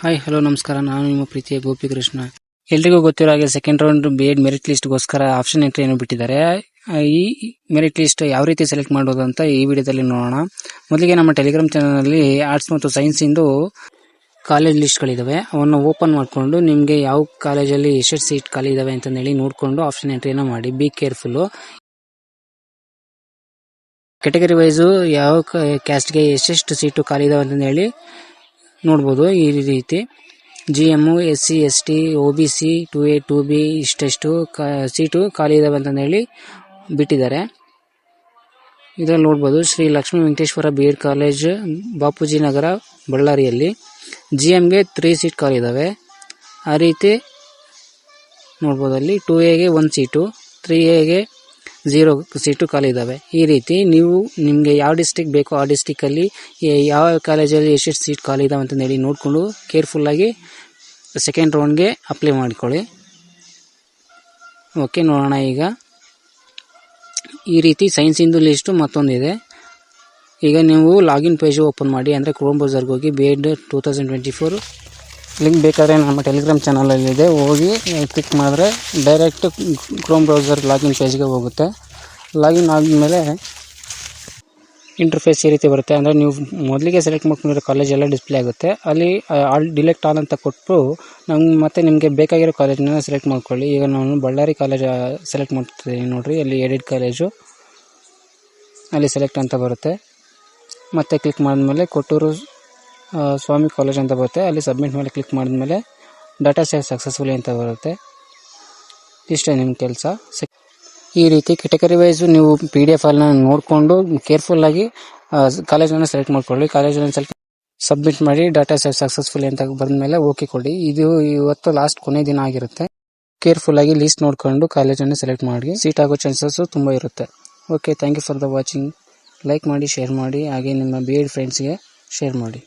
Hi hello ನಮಸ್ಕಾರ. ನಾನು ನಿಮ್ಮ ಪ್ರೀತಿಯ ಗೋಪಿಕೃಷ್ಣ ಎಲ್ರಿಗೂ ಗೊತ್ತಿರೋ ಹಾಗೆ second round B Ed merit ಲಿಸ್ಟ್ಗೋಸ್ಕರ option entry ಏನು ಬಿಟ್ಟಿದ್ದಾರೆ. ಈ ಮೆರಿಟ್ ಲಿಸ್ಟ್ ಯಾವ ರೀತಿ ಸೆಲೆಕ್ಟ್ ಮಾಡೋದು ಅಂತ ಈ ವಿಡಿಯೋದಲ್ಲಿ ನೋಡೋಣ. ಮೊದಲಿಗೆ ನಮ್ಮ ಟೆಲಿಗ್ರಾಮ್ ಚಾನಲಲ್ಲಿ ಆರ್ಟ್ಸ್ ಮತ್ತು ಸೈನ್ಸ್ ಇಂದು ಕಾಲೇಜ್ ಲಿಸ್ಟ್ಗಳಿದ್ದಾವೆ ಅವನ್ನು ಓಪನ್ ಮಾಡಿಕೊಂಡು ನಿಮಗೆ ಯಾವ ಕಾಲೇಜಲ್ಲಿ ಎಷ್ಟು ಸೀಟ್ ಖಾಲಿ ಇದಾವೆ ಅಂತ ಹೇಳಿ ನೋಡಿಕೊಂಡು ಆಪ್ಷನ್ ಎಂಟ್ರಿಯನ್ನು ಮಾಡಿ. ಬಿ ಕೇರ್ಫುಲ್ಲು ಕೆಟಗರಿ ವೈಸು ಯಾವ ಕ್ಯಾಸ್ಟ್ಗೆ ಎಷ್ಟೆಷ್ಟು ಸೀಟು ಖಾಲಿ ಇದಾವೆ ಅಂತ ಹೇಳಿ ನೋಡ್ಬೋದು. ಈ ರೀತಿ G M S C S T O B C two A two B ಇಷ್ಟೆಷ್ಟು ಕಾ, ಸೀಟು ಖಾಲಿ ಇದಾವೆ ಅಂತಂದು ಹೇಳಿ ಬಿಟ್ಟಿದ್ದಾರೆ. ಇದರಲ್ಲಿ ನೋಡ್ಬೋದು Shri Lakshmi Venkateshwara B Ed college, Bapuji Nagar, ಬಳ್ಳಾರಿಯಲ್ಲಿ. ಜಿ ಎಮ್ಗೆ ತ್ರೀ ಸೀಟ್ ಖಾಲಿ ಇದ್ದಾವೆ ಆ ರೀತಿ ನೋಡ್ಬೋದು ಅಲ್ಲಿ ಟು ಎಗೆ ಒಂದು ಸೀಟು ತ್ರೀ ಎಗೆ ಝೀರೋ ಸೀಟು ಖಾಲಿ ಇದ್ದಾವೆ ಈ ರೀತಿ ನೀವು ನಿಮಗೆ ಯಾವ ಡಿಸ್ಟಿಕ್ ಬೇಕೋ ಆ ಡಿಸ್ಟಿಕಲ್ಲಿ ಯಾವ ಕಾಲೇಜಲ್ಲಿ ಎಷ್ಟೆಷ್ಟು ಸೀಟ್ ಖಾಲಿ ಇದ್ದಾವೆ ಅಂತ ಹೇಳಿ ನೋಡಿಕೊಂಡು ಕೇರ್ಫುಲ್ಲಾಗಿ ಸೆಕೆಂಡ್ ರೌಂಡ್ಗೆ ಅಪ್ಲೈ ಮಾಡಿಕೊಳ್ಳಿ. ಓಕೆ ನೋಡೋಣ ಈಗ. ಈ ರೀತಿ ಸೈನ್ಸಿಂದು ಲಿಸ್ಟು ಮತ್ತೊಂದಿದೆ. ಈಗ ನೀವು ಲಾಗಿನ್ ಪೇಜು ಓಪನ್ ಮಾಡಿ, ಅಂದರೆ ಕ್ರೋಮ್ ಬ್ರೌಸರ್ಗೆ ಹೋಗಿ B Ed two thousand twenty four link ಬೇಕಾದರೆ ನಮ್ಮ ಟೆಲಿಗ್ರಾಮ್ ಚಾನಲಲ್ಲಿದೆ. ಹೋಗಿ ಕ್ಲಿಕ್ ಮಾಡಿದ್ರೆ ಡೈರೆಕ್ಟ್ ಕ್ರೋಮ್ ಬ್ರೌಸರ್ ಲಾಗಿನ್ ಪೇಜ್ಗೆ ಹೋಗುತ್ತೆ. ಲಾಗಿನ್ ಆದಮೇಲೆ ಇಂಟರ್ಫೇಸ್ ಈ ರೀತಿ ಬರುತ್ತೆ. ಅಂದರೆ ನೀವು ಮೊದಲಿಗೆ ಸೆಲೆಕ್ಟ್ ಮಾಡ್ಕೊಂಡಿರೋ ಕಾಲೇಜ್ ಎಲ್ಲ ಡಿಸ್ಪ್ಲೇ ಆಗುತ್ತೆ. ಅಲ್ಲಿ ಆಲ್ ಡಿಲೆಕ್ಟ್ ಆಲ್ ಅಂತ ಕೊಟ್ಟು ನಮ್ಗೆ ಮತ್ತೆ ನಿಮಗೆ ಬೇಕಾಗಿರೋ ಕಾಲೇಜನ್ನ ಸೆಲೆಕ್ಟ್ ಮಾಡ್ಕೊಳ್ಳಿ. ಈಗ ನಾನು ಬಳ್ಳಾರಿ ಕಾಲೇಜ್ ಸೆಲೆಕ್ಟ್ ಮಾಡ್ತಿದ್ದೀನಿ ನೋಡಿರಿ. ಅಲ್ಲಿ ಎಡಿಟ್ ಕಾಲೇಜು ಅಲ್ಲಿ ಸೆಲೆಕ್ಟ್ ಅಂತ ಬರುತ್ತೆ. ಮತ್ತೆ ಕ್ಲಿಕ್ ಮಾಡಿದ್ಮೇಲೆ ಕೊಟ್ಟೂರು ಸ್ವಾಮಿ ಕಾಲೇಜ್ ಅಂತ ಬರುತ್ತೆ. ಅಲ್ಲಿ ಸಬ್ಮಿಟ್ ಮೇಲೆ ಕ್ಲಿಕ್ ಮಾಡಿದ್ಮೇಲೆ ಡಾಟಾ ಸೇವ್ ಸಕ್ಸಸ್ಫುಲಿ ಅಂತ ಬರುತ್ತೆ. ಇಷ್ಟೇ ನಿಮ್ಮ ಕೆಲಸ. ಈ ರೀತಿ ಕೆಟಗರಿ ವೈಸು ನೀವು ಪಿ ಡಿ ಎಫ್ ಅನ್ನ ನೋಡಿಕೊಂಡು ಕೇರ್ಫುಲ್ಲಾಗಿ ಕಾಲೇಜನ್ನು ಸೆಲೆಕ್ಟ್ ಮಾಡ್ಕೊಳ್ಳಿ. ಕಾಲೇಜನ್ನು ಸೆಲೆಕ್ಟ್ ಸಬ್ಮಿಟ್ ಮಾಡಿ ಡಾಟಾ ಸೇವ್ ಸಕ್ಸಸ್ಫುಲಿ ಅಂತ ಬಂದಮೇಲೆ ಓಕೆ ಕೊಡಿ. ಇದು ಇವತ್ತು ಲಾಸ್ಟ್ ಕೊನೆ ದಿನ ಆಗಿರುತ್ತೆ. ಕೇರ್ಫುಲ್ಲಾಗಿ ಲೀಸ್ಟ್ ನೋಡಿಕೊಂಡು ಕಾಲೇಜನ್ನು ಸೆಲೆಕ್ಟ್ ಮಾಡಿ ಸೀಟ್ ಆಗೋ ಚಾನ್ಸಸ್ಸು ತುಂಬ ಇರುತ್ತೆ. Okay thank you for the watching like ಮಾಡಿ ಶೇರ್ ಮಾಡಿ, ಹಾಗೆ ನಿಮ್ಮ ಬಿ ಎಡ್ ಫ್ರೆಂಡ್ಸ್ಗೆ ಶೇರ್ ಮಾಡಿ.